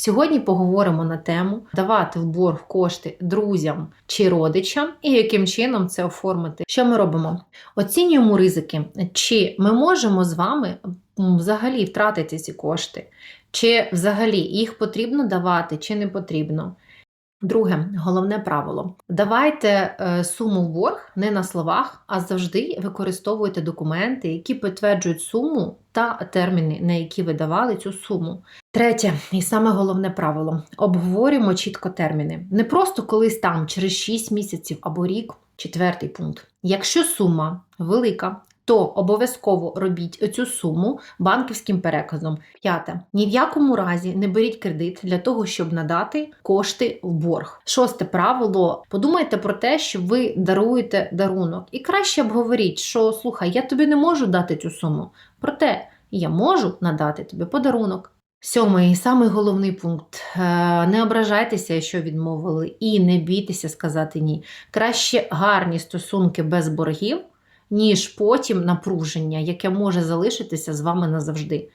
Сьогодні поговоримо на тему давати в борг кошти друзям чи родичам, і яким чином це оформити. Що ми робимо? Оцінюємо ризики, чи ми можемо з вами взагалі втратити ці кошти, чи взагалі їх потрібно давати, чи не потрібно. Друге, головне правило: давайте е, суму в борг не на словах, а завжди використовуйте документи, які підтверджують суму та терміни, на які ви давали цю суму. Третє, і саме головне правило: обговорюємо чітко терміни. Не просто колись там, через 6 місяців або рік. Четвертий пункт. Якщо сума велика, то обов'язково робіть цю суму банківським переказом. П'яте. Ні в якому разі не беріть кредит для того, щоб надати кошти в борг. Шосте правило: подумайте про те, що ви даруєте дарунок, і краще обговоріть, що слухай, я тобі не можу дати цю суму. Проте я можу надати тобі подарунок. Сьомий самий головний пункт: Е, не ображайтеся, що відмовили, і не бійтеся сказати ні. Краще гарні стосунки без боргів, ніж потім напруження, яке може залишитися з вами назавжди.